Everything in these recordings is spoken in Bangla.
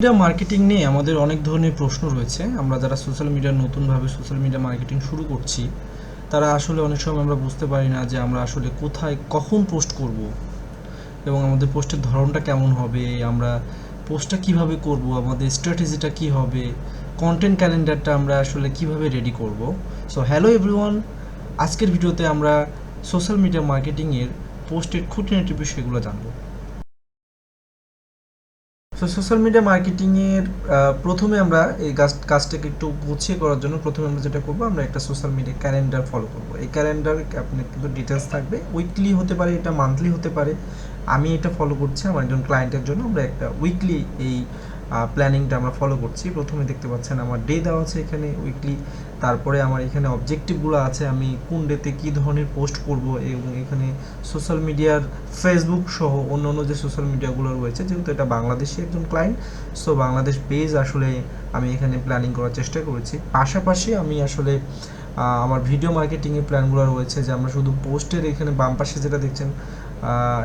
মিডিয়া মার্কেটিং নিয়ে আমাদের অনেক ধরনের প্রশ্ন রয়েছে। আমরা যারা সোশ্যাল মিডিয়া নতুনভাবে সোশ্যাল মিডিয়া মার্কেটিং শুরু করছি, তারা আসলে অনেক সময় আমরা বুঝতে পারি না যে আমরা আসলে কোথায় কখন পোস্ট করব এবং আমাদের পোস্টের ধরনটা কেমন হবে, আমরা পোস্টটা কীভাবে করব, আমাদের স্ট্র্যাটেজিটা কি হবে কন্টেন্ট ক্যালেন্ডারটা আমরা আসলে কীভাবে রেডি করব। সো হ্যালো এভরিওয়ান আজকের ভিডিওতে আমরা সোশ্যাল মিডিয়া মার্কেটিংয়ের পোস্টের খুঁটিনাটি বিষয়গুলো জানব। তো সোশ্যাল মিডিয়া মার্কেটিংয়ের প্রথমে আমরা এই কাজ কাজটাকে একটু গুছিয়ে করার জন্য প্রথমে আমরা যেটা করব, আমরা একটা সোশ্যাল মিডিয়া ক্যালেন্ডার ফলো করব। এই ক্যালেন্ডার আপনার কিন্তু ডিটেলস থাকবে। উইকলি হতে পারে, এটা মান্থলি হতে পারে। আমি এটা ফলো করছি আমার একজন ক্লায়েন্টের জন্য। আমরা একটা উইকলি এই প্ল্যানিংটা আমরা ফলো করছি। প্রথমে দেখতে পাচ্ছেন আমার ডে দেওয়া আছে এখানে উইকলি তারপরে আমার এখানে অবজেক্টিভগুলো আছে, আমি কোন ডেতে কী ধরনের পোস্ট করব এবং এখানে সোশ্যাল মিডিয়ার ফেসবুক সহ অন্য অন্য যে সোশ্যাল মিডিয়াগুলো রয়েছে, যেহেতু এটা বাংলাদেশি একজন ক্লায়েন্ট সো বাংলাদেশ পেজ আসলে আমি এখানে প্ল্যানিং করার চেষ্টা করেছি। পাশাপাশি আমি আসলে আমার ভিডিও মার্কেটিংয়ের প্ল্যানগুলো রয়েছে যে আমরা শুধু পোস্টের এখানে বাম পাশে যেটা দেখছেন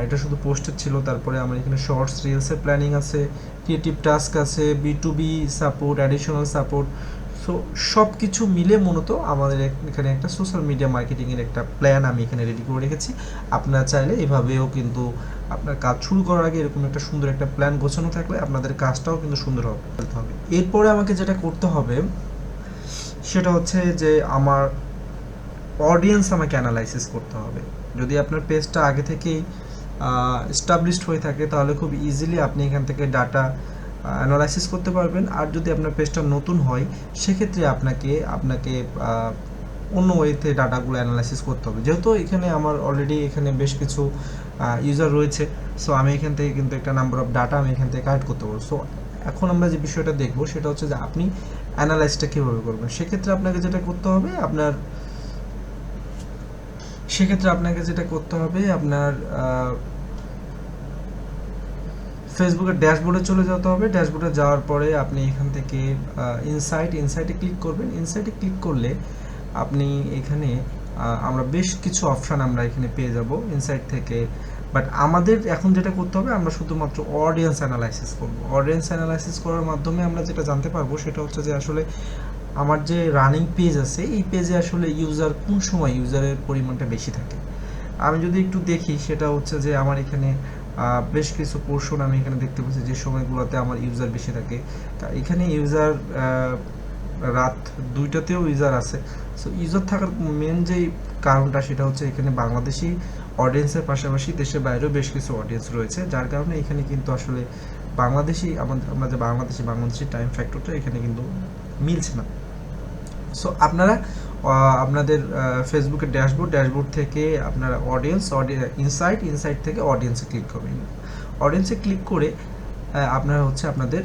এটা শুধু পোস্টের ছিল, তারপরে আমার এখানে শর্টস রিলসের প্ল্যানিং আছে ক্রিয়েটিভ টাস্ক আছে B to B support additional support so সব কিছু মিলে মূলত আমাদের এখানে একটা সোশ্যাল মিডিয়া মার্কেটিংয়ের একটা প্ল্যান আমি এখানে রেডি করে রেখেছি। আপনারা চাইলে এভাবেও কিন্তু আপনার কাজ শুরু করার আগে এরকম একটা সুন্দর একটা প্ল্যান গোছানো থাকলে আপনাদের কাজটাও কিন্তু সুন্দর হবে হবে। এরপরে আমাকে যেটা করতে হবে, সেটা হচ্ছে যে আমার অডিয়েন্স আমাকে অ্যানালাইসিস করতে হবে। যদি আপনার পেজটা আগে থেকেই এস্টাবলিশড হয়ে থাকে, তাহলে খুব ইজিলি আপনি এখান থেকে ডাটা অ্যানালাইসিস করতে পারবেন। আর যদি আপনার পেজটা নতুন হয়, সেক্ষেত্রে আপনাকে আপনাকে অন্য ওয়েতে ডাটাগুলো অ্যানালাইসিস করতে হবে। যেহেতু এখানে আমার অলরেডি এখানে বেশ কিছু ইউজার রয়েছে সো আমি এখান থেকে কিন্তু একটা নাম্বার অফ ডাটা আমি এখান থেকে কালেক্ট করতে পারব। সো এখন আমরা যে বিষয়টা দেখব, সেটা হচ্ছে যে আপনি অ্যানালাইসটা কীভাবে করবেন। সেক্ষেত্রে আপনাকে যেটা করতে হবে, আপনার, সেক্ষেত্রে আপনাকে যেটা করতে হবে, আপনার ফেসবুকের ড্যাশবোর্ডে চলে যেতে হবে। ড্যাশবোর্ডে যাওয়ার পরে আপনি এখান থেকে ইনসাইট ইনসাইটে ক্লিক করবেন। ইনসাইটে ক্লিক করলে আপনি এখানে আমরা বেশ কিছু অপশান আমরা এখানে পেয়ে যাব ইনসাইট থেকে। বাট আমাদের এখন যেটা করতে হবে, আমরা শুধুমাত্র অডিয়েন্স অ্যানালাইসিস করব। অডিয়েন্স অ্যানালাইসিস করার মাধ্যমে আমরা যেটা জানতে পারব সেটা হচ্ছে যে আসলে আমার যে রানিং পেজ আছে, এই পেজে আসলে ইউজার কোন সময় ইউজারের পরিমাণটা বেশি থাকে? আমি যদি একটু দেখি, সেটা হচ্ছে যে আমার এখানে বেশ কিছু পোর্শন আমি এখানে দেখতে পাচ্ছি যে সময়গুলোতে আমার ইউজার বেশি থাকে। তা এখানে ইউজার রাত দুইটাতেও ইউজার আছে। সো ইউজার থাকার মেন যেই কারণটা সেটা হচ্ছে এখানে বাংলাদেশি অডিয়েন্সের পাশাপাশি দেশের বাইরেও বেশ কিছু অডিয়েন্স রয়েছে। যার কারণে এখানে কিন্তু আসলে বাংলাদেশি, আমাদের, আমরা যে বাংলাদেশি বাংলাদেশি টাইম ফ্যাক্টরটা এখানে কিন্তু মিলছে না। সো আপনারা আপনাদের ফেসবুকের ড্যাশবোর্ড ড্যাশবোর্ড থেকে আপনার অডিয়েন্স ইনসাইট ইনসাইট থেকে অডিয়েন্সে ক্লিক করবেন। অডিয়েন্সে ক্লিক করে আপনার হচ্ছে আপনাদের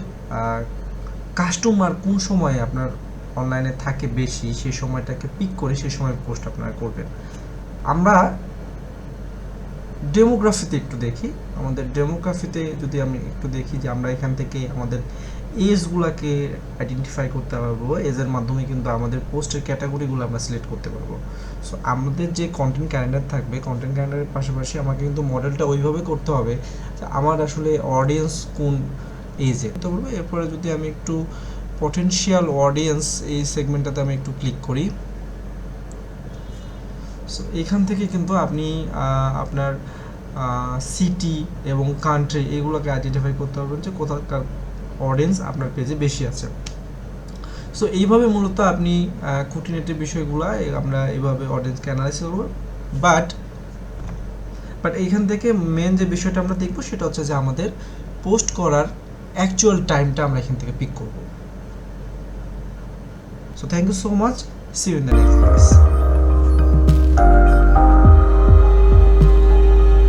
কাস্টমার কোন সময়ে আপনার অনলাইনে থাকে বেশি সেই সময়টাকে পিক করে সেই সময় পোস্ট আপনারা করবেন। আমরা ডেমোগ্রাফিতে একটু দেখি। আমাদের ডেমোগ্রাফিতে যদি আমি একটু দেখি যে আমরা এখান থেকে আমাদের এজগুলোকে আইডেন্টিফাই করতে পারব এজের মাধ্যমে কিন্তু আমাদের পোস্টের ক্যাটাগরিগুলো আমরা সিলেক্ট করতে পারব। সো আমাদের যে কন্টেন্ট ক্যালেন্ডার থাকবে কন্টেন্ট ক্যালেন্ডারের পাশাপাশি আমাকে কিন্তু মডেলটা ওইভাবে করতে হবে যে আমার আসলে অডিয়েন্স কোন এজে করতে পারব। এরপরে যদি আমি একটু পটেনশিয়াল অডিয়েন্স এই সেগমেন্টটাতে আমি একটু ক্লিক করি সো এখান থেকে কিন্তু আপনি আপনার সিটি এবং কান্ট্রি এগুলোকে আইডেন্টিফাই করতে পারবেন যে কোথাকার অডিয়েন্স আপনার পেজে বেশি আছে। সো এইভাবে মূলত আপনি খুঁটিনাটি বিষয়গুলো আমরা এইভাবে অডিয়েন্সকে অ্যানালাইসিস করব। বাট বাট এইখান থেকে মেন যে বিষয়টা আমরা দেখব সেটা হচ্ছে যে আমাদের পোস্ট করার অ্যাকচুয়াল টাইমটা আমরা এখান থেকে পিক করব। So thank you so much see you in the next class